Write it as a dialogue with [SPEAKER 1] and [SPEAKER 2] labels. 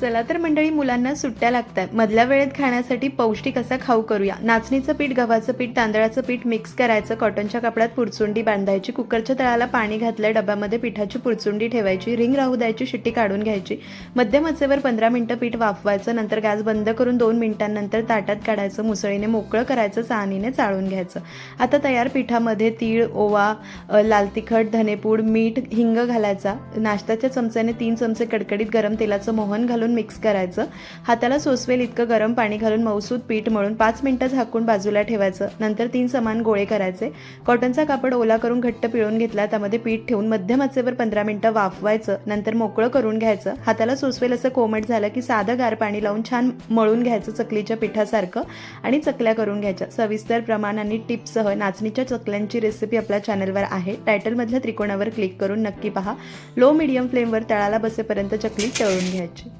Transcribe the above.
[SPEAKER 1] चला तर मंडळी मुलांना सुट्ट्या लागतात. मधल्या वेळेत खाण्यासाठी पौष्टिक असा खाऊ करूया. नाचणीचं पीठ गव्हाचं पीठ तांदळाचं पीठ मिक्स करायचं. कॉटनच्या कपड्यात पुरचुंडी बांधायची. कुकरच्या तळाला पाणी घातलं. डब्यामध्ये पिठाची पुरचुंडी ठेवायची. रिंग राहू द्यायची. शिट्टी काढून घ्यायची. मध्यम आचेवर पंधरा मिनिटं पीठ वाफवायचं. नंतर गॅस बंद करून दोन मिनिटांनंतर ताटात काढायचं. मुसळीने मोकळं करायचं. चाळणीने चाळून घ्यायचं. आता तयार पिठामध्ये तीळ ओवा लाल तिखट धनेपूड मीठ हिंग घालायचा. नाश्त्याच्या चमच्याने तीन चमचे कडकडीत गरम तेलाचं मोहन घालून घालून मिक्स करायचं. हाताला सोसवेल इतकं गरम पाणी घालून मौसूद पीठ मळून पाच मिनटं झाकून बाजूला ठेवायचं. नंतर तीन समान गोळे करायचे. कॉटनचा कापड ओला करून घट्ट पिळून घेतला. त्यामध्ये पीठ ठेवून मध्यम आचेवर पंधरा मिनटं वाफवायचं. नंतर मोकळं करून घ्यायचं. हाताला सोसवेल असं कोमट झालं की साधं गार पाणी लावून छान मळून घ्यायचं चकलीच्या पिठासारखं आणि चकल्या करून घ्यायच्या. सविस्तर प्रमाण आणि टिप्ससह नाचणीच्या चकल्यांची रेसिपी आपल्या चॅनलवर आहे. टायटलमधल्या त्रिकोणावर क्लिक करून नक्की पहा. लो मिडियम फ्लेमवर तळाला बसेपर्यंत चकली तळून घ्यायची.